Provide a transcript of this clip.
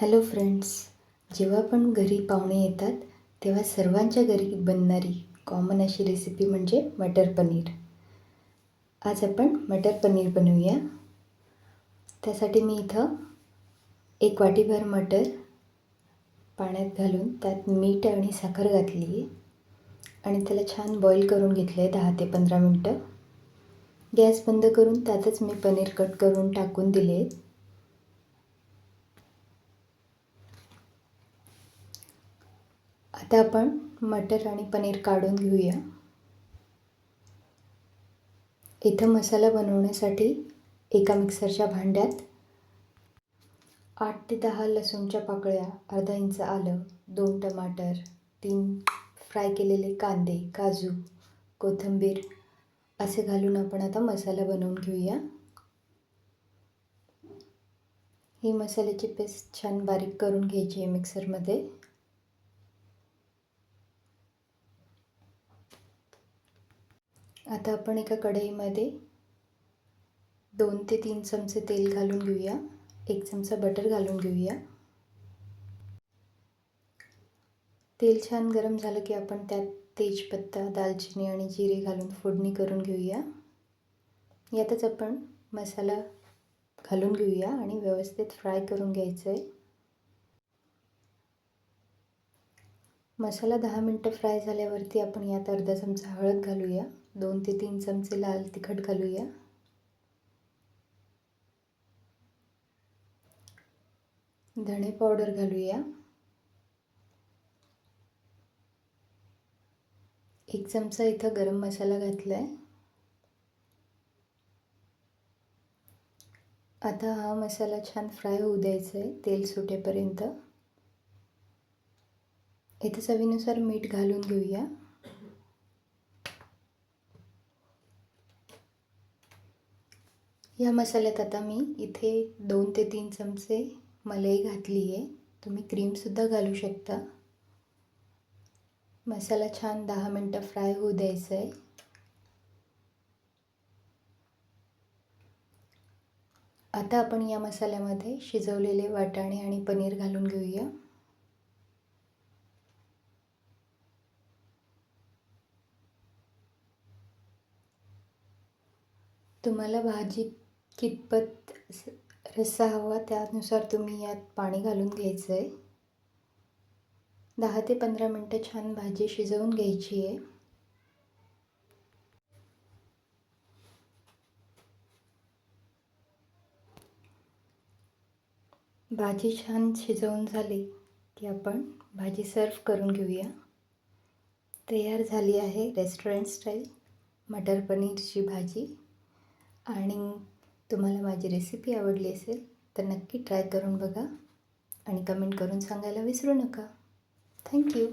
Hello friends जेव्हा पण घरी पाहुणे येतात तेव्हा सर्वांच्या घरी बनणारी कॉमन अशी रेसिपी म्हणजे मटर पनीर. आज आपण मटर पनीर बनवूया. त्यासाठी मी इथं एक वाटीभर मटर पाण्यात घालून त्यात मीठ आणि साखर घातली आहे. आणि त्याला छान बॉईल करून घेतलं आहे दहा ते पंधरा मिनटं. गॅस बंद करून त्यातच मी पनीर कट करून टाकून दिले आहेत आता आपण मटर आणि पनीर काढून घेऊया. इथं मसाला बनवण्यासाठी एका मिक्सरच्या भांड्यात आठ ते दहा लसूणच्या पाकळ्या अर्धा इंच आलं दोन टमाटर तीन फ्राय केलेले कांदे काजू कोथिंबीर असे घालून आपण आता मसाला बनवून घेऊया. ही मसाल्याची पेस्ट छान बारीक करून घ्यायची आहे मिक्सरमध्ये. आता आपण एका कढईमध्ये दोन ते तीन चमचे तेल घालून घेऊया. एक चमचा बटर घालून घेऊया. तेल छान गरम झालं की आपण त्यात तेजपत्ता दालचिनी आणि जिरे घालून फोडणी करून घेऊया. यातच आपण मसाला घालून घेऊया आणि व्यवस्थित फ्राय करून घ्यायचं आहे मसाला दहा मिनटं फ्राय झाल्यावरती आपण यात अर्धा चमचा हळद घालूया. दोन ते तीन चमचे लाल तिखट घालूया. धणे पावडर घालूया. एक चमचा इथं गरम मसाला घातला आहे आता हा मसाला छान फ्राय होऊ द्यायचा आहे तेल सुटेपर्यंत. इथे चवीनुसार मीठ घालून घेऊया. या मसाल्यात आता मी इथे दोन ते तीन चमचे मलाई घातली आहे. तुम्ही क्रीमसुद्धा घालू शकता. मसाला छान दहा मिनटं फ्राय होऊ द्यायचं आहे. आता आपण या मसाल्यामध्ये शिजवलेले वाटाणे आणि पनीर घालून घेऊया. तुम्हाला भाजी कितपत रस्सा हवा त्यानुसार तुम्ही यात पाणी घालून घ्यायचं आहे दहा ते पंधरा मिनटं छान भाजी शिजवून घ्यायची आहे. भाजी छान शिजवून झाली की आपण भाजी सर्व करून घेऊया. तयार झाली आहे रेस्टॉरंट स्टाईल मटर पनीरची भाजी आणि तुम्हाला माझी रेसिपी आवडली असेल तर नक्की ट्राय करून बघा आणि कमेंट करून सांगायला विसरू नका. थँक्यू